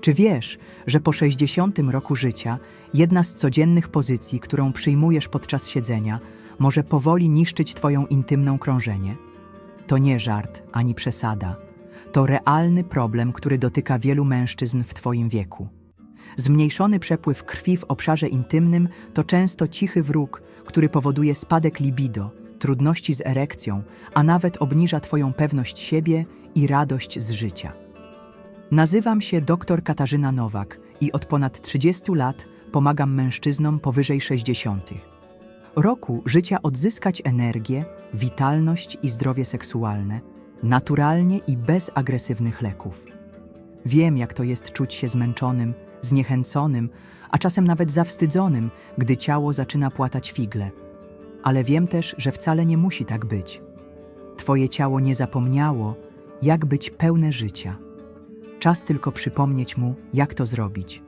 Czy wiesz, że po 60 roku życia jedna z codziennych pozycji, którą przyjmujesz podczas siedzenia, może powoli niszczyć Twoją intymną krążenie? To nie żart ani przesada. To realny problem, który dotyka wielu mężczyzn w Twoim wieku. Zmniejszony przepływ krwi w obszarze intymnym to często cichy wróg, który powoduje spadek libido, trudności z erekcją, a nawet obniża Twoją pewność siebie i radość z życia. Nazywam się dr Katarzyna Nowak i od ponad 30 lat pomagam mężczyznom powyżej 60. Roku życia odzyskać energię, witalność i zdrowie seksualne, naturalnie i bez agresywnych leków. Wiem, jak to jest czuć się zmęczonym, zniechęconym, a czasem nawet zawstydzonym, gdy ciało zaczyna płatać figle. Ale wiem też, że wcale nie musi tak być. Twoje ciało nie zapomniało, jak być pełne życia. Czas tylko przypomnieć mu, jak to zrobić.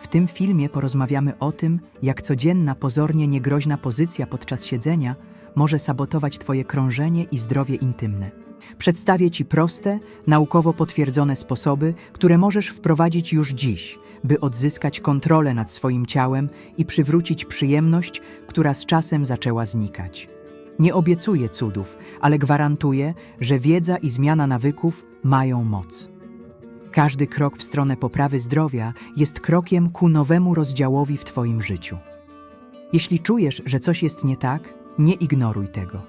W tym filmie porozmawiamy o tym, jak codzienna, pozornie niegroźna pozycja podczas siedzenia może sabotować Twoje krążenie i zdrowie intymne. Przedstawię Ci proste, naukowo potwierdzone sposoby, które możesz wprowadzić już dziś, by odzyskać kontrolę nad swoim ciałem i przywrócić przyjemność, która z czasem zaczęła znikać. Nie obiecuję cudów, ale gwarantuję, że wiedza i zmiana nawyków mają moc. Każdy krok w stronę poprawy zdrowia jest krokiem ku nowemu rozdziałowi w Twoim życiu. Jeśli czujesz, że coś jest nie tak, nie ignoruj tego.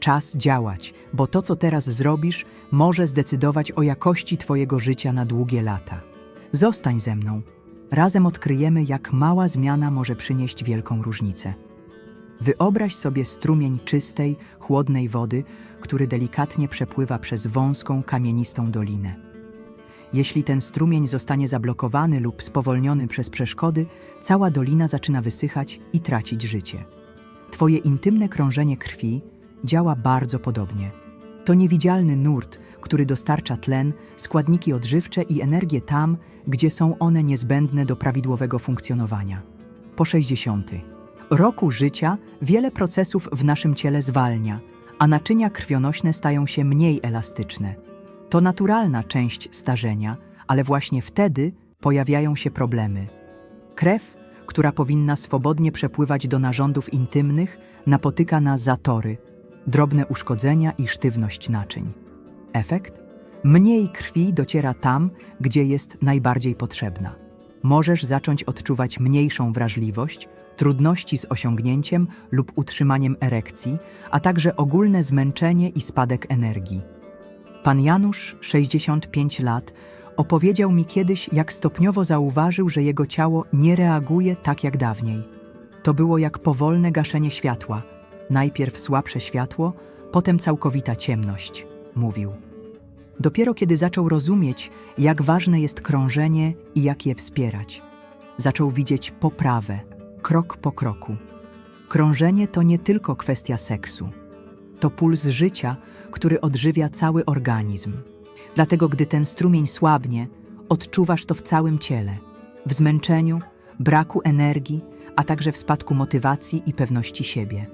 Czas działać, bo to, co teraz zrobisz, może zdecydować o jakości Twojego życia na długie lata. Zostań ze mną. Razem odkryjemy, jak mała zmiana może przynieść wielką różnicę. Wyobraź sobie strumień czystej, chłodnej wody, który delikatnie przepływa przez wąską, kamienistą dolinę. Jeśli ten strumień zostanie zablokowany lub spowolniony przez przeszkody, cała dolina zaczyna wysychać i tracić życie. Twoje intymne krążenie krwi działa bardzo podobnie. To niewidzialny nurt, który dostarcza tlen, składniki odżywcze i energię tam, gdzie są one niezbędne do prawidłowego funkcjonowania. Po 60. roku życia wiele procesów w naszym ciele zwalnia, a naczynia krwionośne stają się mniej elastyczne. To naturalna część starzenia, ale właśnie wtedy pojawiają się problemy. Krew, która powinna swobodnie przepływać do narządów intymnych, napotyka na zatory, drobne uszkodzenia i sztywność naczyń. Efekt? Mniej krwi dociera tam, gdzie jest najbardziej potrzebna. Możesz zacząć odczuwać mniejszą wrażliwość, trudności z osiągnięciem lub utrzymaniem erekcji, a także ogólne zmęczenie i spadek energii. Pan Janusz, 65 lat, opowiedział mi kiedyś, jak stopniowo zauważył, że jego ciało nie reaguje tak jak dawniej. To było jak powolne gaszenie światła. Najpierw słabsze światło, potem całkowita ciemność, mówił. Dopiero kiedy zaczął rozumieć, jak ważne jest krążenie i jak je wspierać, zaczął widzieć poprawę, krok po kroku. Krążenie to nie tylko kwestia seksu. To puls życia, który odżywia cały organizm. Dlatego, gdy ten strumień słabnie, odczuwasz to w całym ciele w zmęczeniu, braku energii, a także w spadku motywacji i pewności siebie.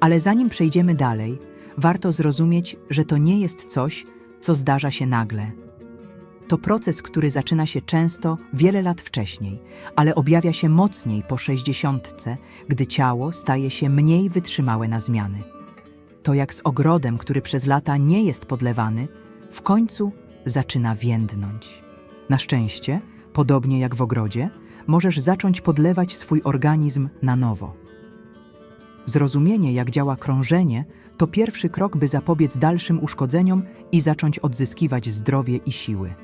Ale zanim przejdziemy dalej, warto zrozumieć, że to nie jest coś, co zdarza się nagle. To proces, który zaczyna się często wiele lat wcześniej, ale objawia się mocniej po sześćdziesiątce, gdy ciało staje się mniej wytrzymałe na zmiany. To jak z ogrodem, który przez lata nie jest podlewany, w końcu zaczyna więdnąć. Na szczęście, podobnie jak w ogrodzie, możesz zacząć podlewać swój organizm na nowo. Zrozumienie, jak działa krążenie, to pierwszy krok, by zapobiec dalszym uszkodzeniom i zacząć odzyskiwać zdrowie i siły.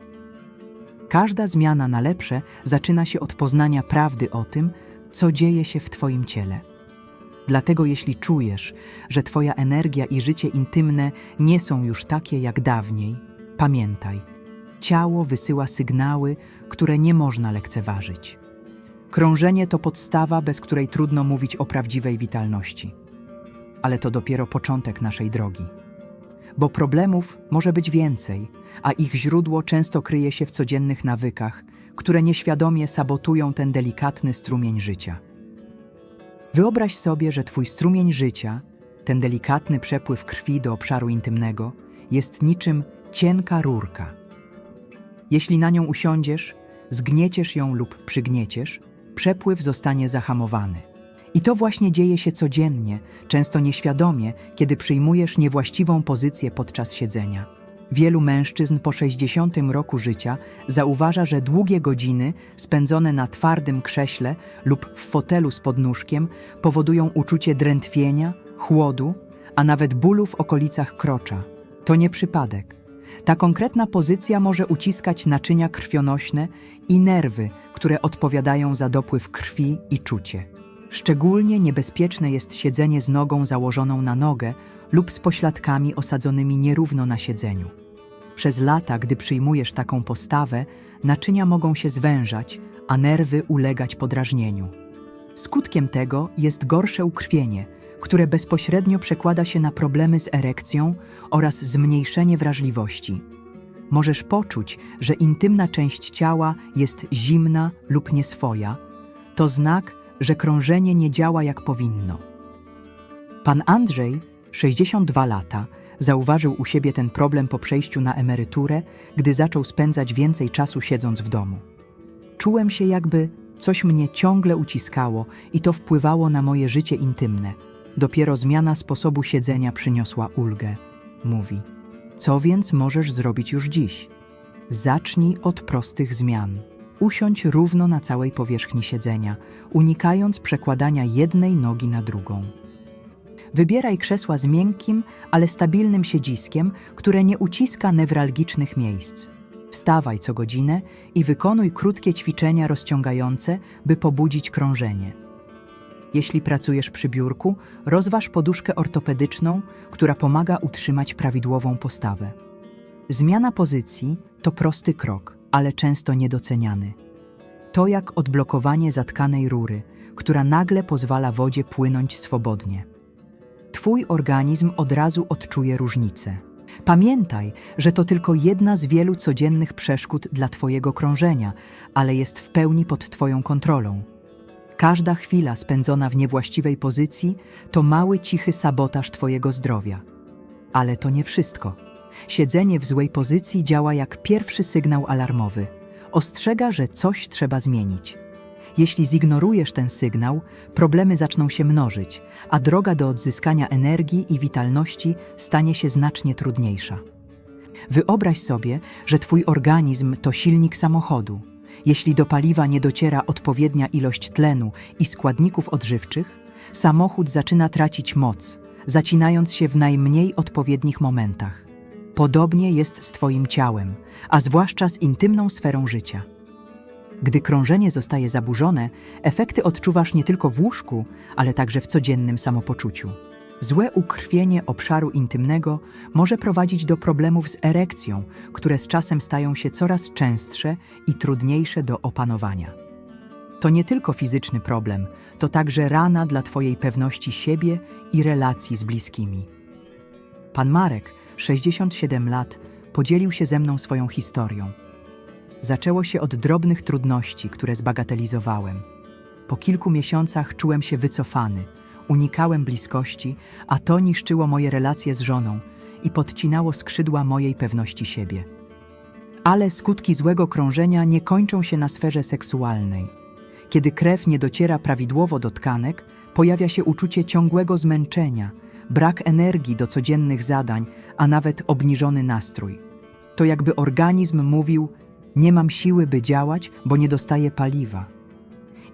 Każda zmiana na lepsze zaczyna się od poznania prawdy o tym, co dzieje się w Twoim ciele. Dlatego, jeśli czujesz, że Twoja energia i życie intymne nie są już takie jak dawniej, pamiętaj, ciało wysyła sygnały, które nie można lekceważyć. Krążenie to podstawa, bez której trudno mówić o prawdziwej witalności. Ale to dopiero początek naszej drogi. Bo problemów może być więcej, a ich źródło często kryje się w codziennych nawykach, które nieświadomie sabotują ten delikatny strumień życia. Wyobraź sobie, że Twój strumień życia, ten delikatny przepływ krwi do obszaru intymnego, jest niczym cienka rurka. Jeśli na nią usiądziesz, zgnieciesz ją lub przygnieciesz, przepływ zostanie zahamowany. I to właśnie dzieje się codziennie, często nieświadomie, kiedy przyjmujesz niewłaściwą pozycję podczas siedzenia. Wielu mężczyzn po 60 roku życia zauważa, że długie godziny spędzone na twardym krześle lub w fotelu z podnóżkiem powodują uczucie drętwienia, chłodu, a nawet bólu w okolicach krocza. To nie przypadek. Ta konkretna pozycja może uciskać naczynia krwionośne i nerwy, które odpowiadają za dopływ krwi i czucie. Szczególnie niebezpieczne jest siedzenie z nogą założoną na nogę lub z pośladkami osadzonymi nierówno na siedzeniu. Przez lata, gdy przyjmujesz taką postawę, naczynia mogą się zwężać, a nerwy ulegać podrażnieniu. Skutkiem tego jest gorsze ukrwienie, które bezpośrednio przekłada się na problemy z erekcją oraz zmniejszenie wrażliwości. Możesz poczuć, że intymna część ciała jest zimna lub nieswoja. To znak, że krążenie nie działa jak powinno. Pan Andrzej, 62 lata, zauważył u siebie ten problem po przejściu na emeryturę, gdy zaczął spędzać więcej czasu siedząc w domu. Czułem się jakby coś mnie ciągle uciskało i to wpływało na moje życie intymne. Dopiero zmiana sposobu siedzenia przyniosła ulgę, mówi. Co więc możesz zrobić już dziś? Zacznij od prostych zmian. Usiądź równo na całej powierzchni siedzenia, unikając przekładania jednej nogi na drugą. Wybieraj krzesła z miękkim, ale stabilnym siedziskiem, które nie uciska newralgicznych miejsc. Wstawaj co godzinę i wykonuj krótkie ćwiczenia rozciągające, by pobudzić krążenie. Jeśli pracujesz przy biurku, rozważ poduszkę ortopedyczną, która pomaga utrzymać prawidłową postawę. Zmiana pozycji to prosty krok, ale często niedoceniany. To jak odblokowanie zatkanej rury, która nagle pozwala wodzie płynąć swobodnie. Twój organizm od razu odczuje różnicę. Pamiętaj, że to tylko jedna z wielu codziennych przeszkód dla Twojego krążenia, ale jest w pełni pod Twoją kontrolą. Każda chwila spędzona w niewłaściwej pozycji to mały, cichy sabotaż Twojego zdrowia. Ale to nie wszystko. Siedzenie w złej pozycji działa jak pierwszy sygnał alarmowy. Ostrzega, że coś trzeba zmienić. Jeśli zignorujesz ten sygnał, problemy zaczną się mnożyć, a droga do odzyskania energii i witalności stanie się znacznie trudniejsza. Wyobraź sobie, że Twój organizm to silnik samochodu. Jeśli do paliwa nie dociera odpowiednia ilość tlenu i składników odżywczych, samochód zaczyna tracić moc, zacinając się w najmniej odpowiednich momentach. Podobnie jest z Twoim ciałem, a zwłaszcza z intymną sferą życia. Gdy krążenie zostaje zaburzone, efekty odczuwasz nie tylko w łóżku, ale także w codziennym samopoczuciu. Złe ukrwienie obszaru intymnego może prowadzić do problemów z erekcją, które z czasem stają się coraz częstsze i trudniejsze do opanowania. To nie tylko fizyczny problem, to także rana dla Twojej pewności siebie i relacji z bliskimi. Pan Marek, 67 lat, podzielił się ze mną swoją historią. Zaczęło się od drobnych trudności, które zbagatelizowałem. Po kilku miesiącach czułem się wycofany, unikałem bliskości, a to niszczyło moje relacje z żoną i podcinało skrzydła mojej pewności siebie. Ale skutki złego krążenia nie kończą się na sferze seksualnej. Kiedy krew nie dociera prawidłowo do tkanek, pojawia się uczucie ciągłego zmęczenia, brak energii do codziennych zadań, a nawet obniżony nastrój. To jakby organizm mówił: Nie mam siły, by działać, bo nie dostaję paliwa.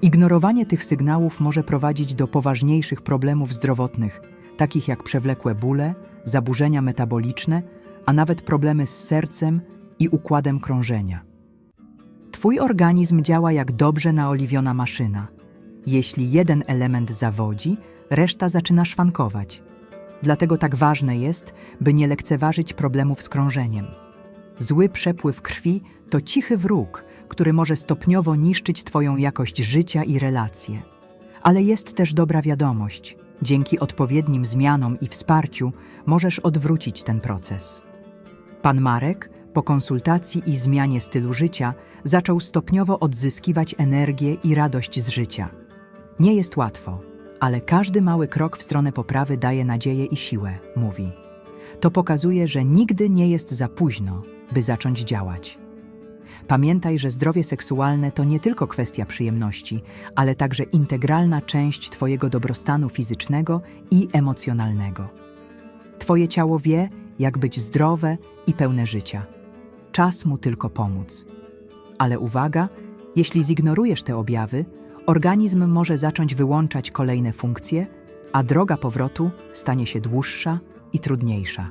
Ignorowanie tych sygnałów może prowadzić do poważniejszych problemów zdrowotnych, takich jak przewlekłe bóle, zaburzenia metaboliczne, a nawet problemy z sercem i układem krążenia. Twój organizm działa jak dobrze naoliwiona maszyna. Jeśli jeden element zawodzi, reszta zaczyna szwankować. Dlatego tak ważne jest, by nie lekceważyć problemów z krążeniem. Zły przepływ krwi to cichy wróg, który może stopniowo niszczyć Twoją jakość życia i relacje. Ale jest też dobra wiadomość. Dzięki odpowiednim zmianom i wsparciu możesz odwrócić ten proces. Pan Marek, po konsultacji i zmianie stylu życia, zaczął stopniowo odzyskiwać energię i radość z życia. Nie jest łatwo, ale każdy mały krok w stronę poprawy daje nadzieję i siłę, mówi. To pokazuje, że nigdy nie jest za późno, by zacząć działać. Pamiętaj, że zdrowie seksualne to nie tylko kwestia przyjemności, ale także integralna część Twojego dobrostanu fizycznego i emocjonalnego. Twoje ciało wie, jak być zdrowe i pełne życia. Czas mu tylko pomóc. Ale uwaga, jeśli zignorujesz te objawy, organizm może zacząć wyłączać kolejne funkcje, a droga powrotu stanie się dłuższa i trudniejsza.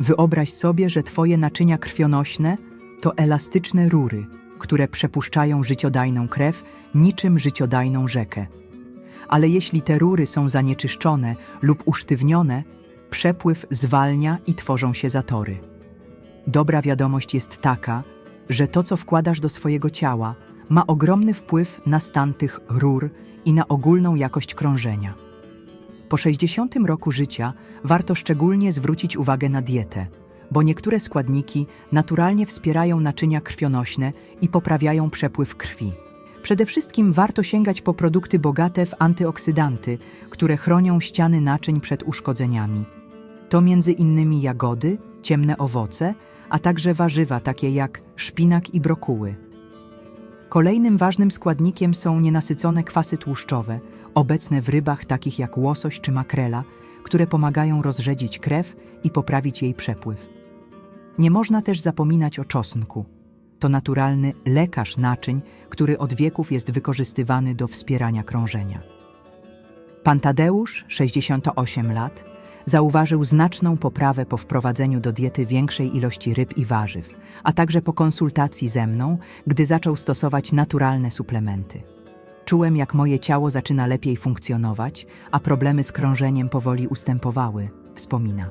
Wyobraź sobie, że Twoje naczynia krwionośne to elastyczne rury, które przepuszczają życiodajną krew niczym życiodajną rzekę. Ale jeśli te rury są zanieczyszczone lub usztywnione, przepływ zwalnia i tworzą się zatory. Dobra wiadomość jest taka, że to, co wkładasz do swojego ciała, ma ogromny wpływ na stan tych rur i na ogólną jakość krążenia. Po 60 roku życia warto szczególnie zwrócić uwagę na dietę, bo niektóre składniki naturalnie wspierają naczynia krwionośne i poprawiają przepływ krwi. Przede wszystkim warto sięgać po produkty bogate w antyoksydanty, które chronią ściany naczyń przed uszkodzeniami. To między innymi jagody, ciemne owoce, a także warzywa takie jak szpinak i brokuły. Kolejnym ważnym składnikiem są nienasycone kwasy tłuszczowe, obecne w rybach takich jak łosoś czy makrela, które pomagają rozrzedzić krew i poprawić jej przepływ. Nie można też zapominać o czosnku. To naturalny lekarz naczyń, który od wieków jest wykorzystywany do wspierania krążenia. Pan Tadeusz, 68 lat, zauważył znaczną poprawę po wprowadzeniu do diety większej ilości ryb i warzyw, a także po konsultacji ze mną, gdy zaczął stosować naturalne suplementy. Czułem, jak moje ciało zaczyna lepiej funkcjonować, a problemy z krążeniem powoli ustępowały, wspomina.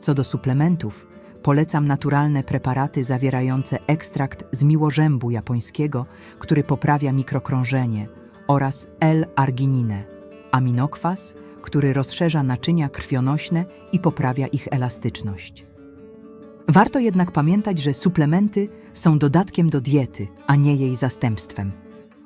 Co do suplementów, polecam naturalne preparaty zawierające ekstrakt z miłożębu japońskiego, który poprawia mikrokrążenie, oraz L-argininę, aminokwas, który rozszerza naczynia krwionośne i poprawia ich elastyczność. Warto jednak pamiętać, że suplementy są dodatkiem do diety, a nie jej zastępstwem.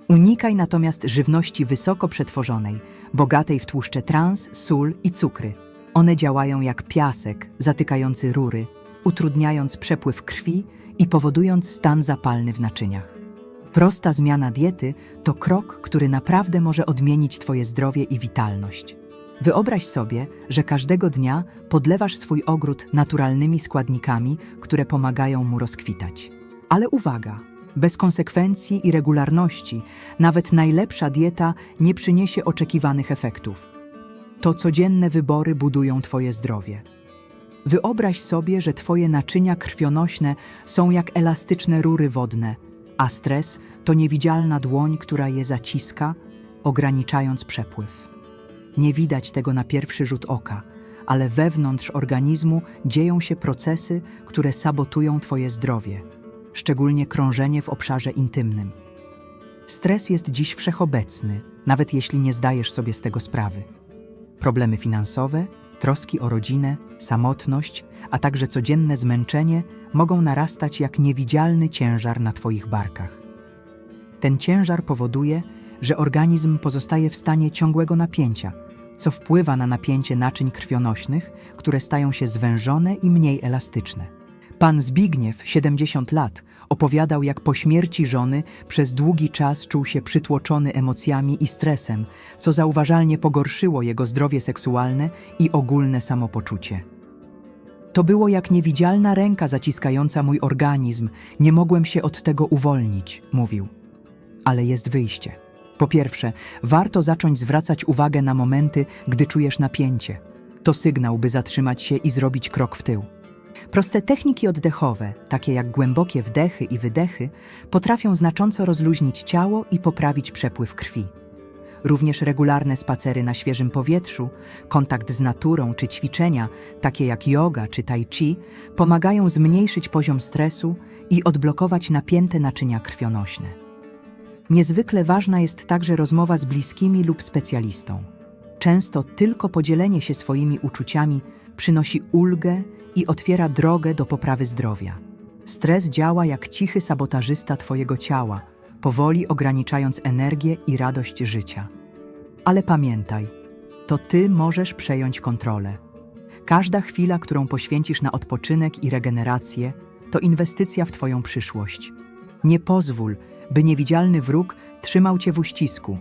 Unikaj natomiast żywności wysoko przetworzonej, bogatej w tłuszcze trans, sól i cukry. One działają jak piasek zatykający rury, utrudniając przepływ krwi i powodując stan zapalny w naczyniach. Prosta zmiana diety to krok, który naprawdę może odmienić Twoje zdrowie i witalność. Wyobraź sobie, że każdego dnia podlewasz swój ogród naturalnymi składnikami, które pomagają mu rozkwitać. Ale uwaga! Bez konsekwencji i regularności nawet najlepsza dieta nie przyniesie oczekiwanych efektów. To codzienne wybory budują Twoje zdrowie. Wyobraź sobie, że Twoje naczynia krwionośne są jak elastyczne rury wodne, a stres to niewidzialna dłoń, która je zaciska, ograniczając przepływ. Nie widać tego na pierwszy rzut oka, ale wewnątrz organizmu dzieją się procesy, które sabotują Twoje zdrowie, szczególnie krążenie w obszarze intymnym. Stres jest dziś wszechobecny, nawet jeśli nie zdajesz sobie z tego sprawy. Problemy finansowe, troski o rodzinę, samotność, a także codzienne zmęczenie mogą narastać jak niewidzialny ciężar na Twoich barkach. Ten ciężar powoduje, że organizm pozostaje w stanie ciągłego napięcia, co wpływa na napięcie naczyń krwionośnych, które stają się zwężone i mniej elastyczne. Pan Zbigniew, 70 lat, opowiadał, jak po śmierci żony przez długi czas czuł się przytłoczony emocjami i stresem, co zauważalnie pogorszyło jego zdrowie seksualne i ogólne samopoczucie. To było jak niewidzialna ręka zaciskająca mój organizm, nie mogłem się od tego uwolnić, mówił. Ale jest wyjście. Po pierwsze, warto zacząć zwracać uwagę na momenty, gdy czujesz napięcie. To sygnał, by zatrzymać się i zrobić krok w tył. Proste techniki oddechowe, takie jak głębokie wdechy i wydechy, potrafią znacząco rozluźnić ciało i poprawić przepływ krwi. Również regularne spacery na świeżym powietrzu, kontakt z naturą czy ćwiczenia, takie jak yoga czy tai chi, pomagają zmniejszyć poziom stresu i odblokować napięte naczynia krwionośne. Niezwykle ważna jest także rozmowa z bliskimi lub specjalistą. Często tylko podzielenie się swoimi uczuciami przynosi ulgę i otwiera drogę do poprawy zdrowia. Stres działa jak cichy sabotażysta Twojego ciała, powoli ograniczając energię i radość życia. Ale pamiętaj, to Ty możesz przejąć kontrolę. Każda chwila, którą poświęcisz na odpoczynek i regenerację, to inwestycja w Twoją przyszłość. Nie pozwól, by niewidzialny wróg trzymał cię w uścisku.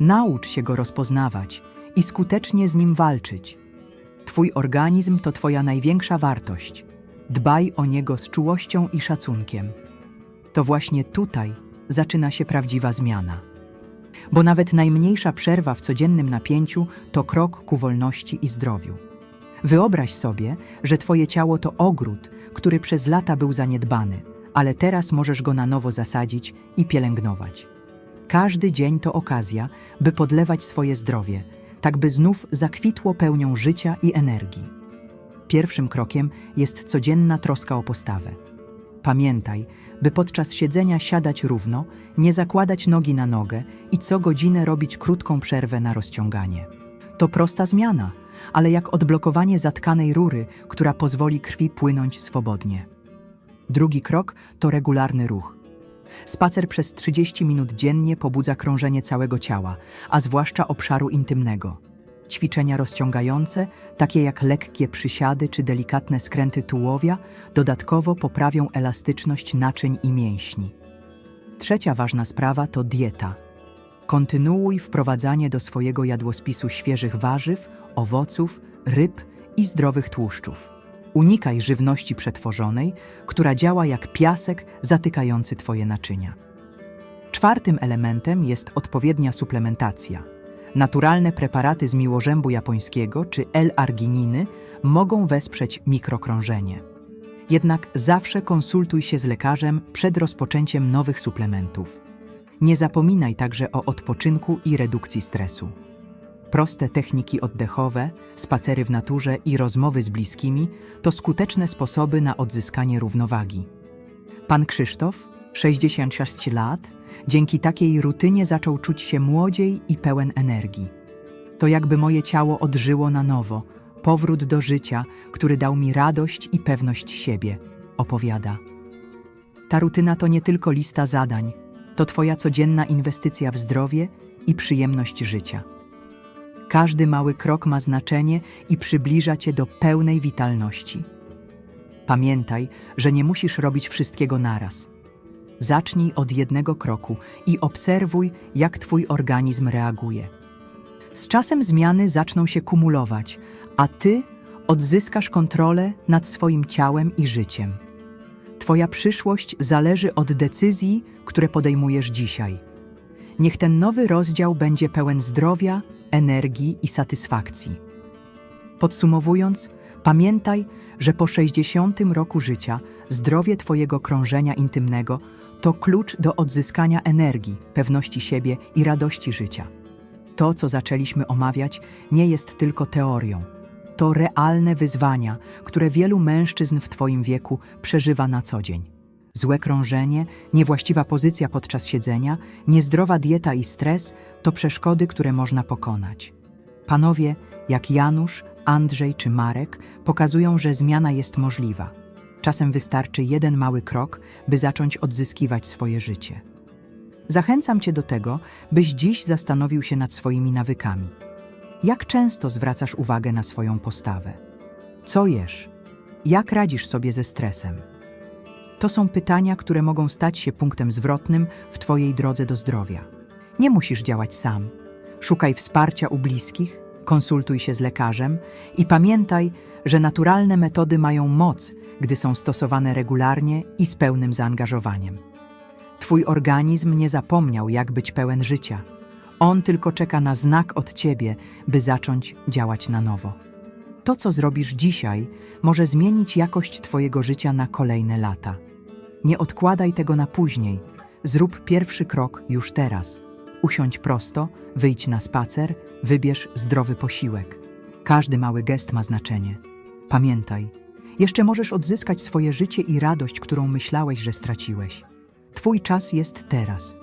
Naucz się go rozpoznawać i skutecznie z nim walczyć. Twój organizm to Twoja największa wartość. Dbaj o niego z czułością i szacunkiem. To właśnie tutaj zaczyna się prawdziwa zmiana. Bo nawet najmniejsza przerwa w codziennym napięciu to krok ku wolności i zdrowiu. Wyobraź sobie, że Twoje ciało to ogród, który przez lata był zaniedbany, ale teraz możesz go na nowo zasadzić i pielęgnować. Każdy dzień to okazja, by podlewać swoje zdrowie, tak by znów zakwitło pełnią życia i energii. Pierwszym krokiem jest codzienna troska o postawę. Pamiętaj, by podczas siedzenia siadać równo, nie zakładać nogi na nogę i co godzinę robić krótką przerwę na rozciąganie. To prosta zmiana, ale jak odblokowanie zatkanej rury, która pozwoli krwi płynąć swobodnie. Drugi krok to regularny ruch. Spacer przez 30 minut dziennie pobudza krążenie całego ciała, a zwłaszcza obszaru intymnego. Ćwiczenia rozciągające, takie jak lekkie przysiady czy delikatne skręty tułowia, dodatkowo poprawią elastyczność naczyń i mięśni. Trzecia ważna sprawa to dieta. Kontynuuj wprowadzanie do swojego jadłospisu świeżych warzyw, owoców, ryb i zdrowych tłuszczów. Unikaj żywności przetworzonej, która działa jak piasek zatykający Twoje naczynia. Czwartym elementem jest odpowiednia suplementacja. Naturalne preparaty z miłożębu japońskiego czy L-argininy mogą wesprzeć mikrokrążenie. Jednak zawsze konsultuj się z lekarzem przed rozpoczęciem nowych suplementów. Nie zapominaj także o odpoczynku i redukcji stresu. Proste techniki oddechowe, spacery w naturze i rozmowy z bliskimi to skuteczne sposoby na odzyskanie równowagi. Pan Krzysztof, 66 lat, dzięki takiej rutynie zaczął czuć się młodziej i pełen energii. To jakby moje ciało odżyło na nowo, powrót do życia, który dał mi radość i pewność siebie, opowiada. Ta rutyna to nie tylko lista zadań, to Twoja codzienna inwestycja w zdrowie i przyjemność życia. Każdy mały krok ma znaczenie i przybliża Cię do pełnej witalności. Pamiętaj, że nie musisz robić wszystkiego naraz. Zacznij od jednego kroku i obserwuj, jak Twój organizm reaguje. Z czasem zmiany zaczną się kumulować, a Ty odzyskasz kontrolę nad swoim ciałem i życiem. Twoja przyszłość zależy od decyzji, które podejmujesz dzisiaj. Niech ten nowy rozdział będzie pełen zdrowia, energii i satysfakcji. Podsumowując, pamiętaj, że po 60 roku życia zdrowie Twojego krążenia intymnego to klucz do odzyskania energii, pewności siebie i radości życia. To, co zaczęliśmy omawiać, nie jest tylko teorią. To realne wyzwania, które wielu mężczyzn w Twoim wieku przeżywa na co dzień. Złe krążenie, niewłaściwa pozycja podczas siedzenia, niezdrowa dieta i stres to przeszkody, które można pokonać. Panowie, jak Janusz, Andrzej czy Marek, pokazują, że zmiana jest możliwa. Czasem wystarczy jeden mały krok, by zacząć odzyskiwać swoje życie. Zachęcam Cię do tego, byś dziś zastanowił się nad swoimi nawykami. Jak często zwracasz uwagę na swoją postawę? Co jesz? Jak radzisz sobie ze stresem? To są pytania, które mogą stać się punktem zwrotnym w Twojej drodze do zdrowia. Nie musisz działać sam. Szukaj wsparcia u bliskich, konsultuj się z lekarzem i pamiętaj, że naturalne metody mają moc, gdy są stosowane regularnie i z pełnym zaangażowaniem. Twój organizm nie zapomniał, jak być pełen życia. On tylko czeka na znak od Ciebie, by zacząć działać na nowo. To, co zrobisz dzisiaj, może zmienić jakość Twojego życia na kolejne lata. Nie odkładaj tego na później. Zrób pierwszy krok już teraz. Usiądź prosto, wyjdź na spacer, wybierz zdrowy posiłek. Każdy mały gest ma znaczenie. Pamiętaj, jeszcze możesz odzyskać swoje życie i radość, którą myślałeś, że straciłeś. Twój czas jest teraz.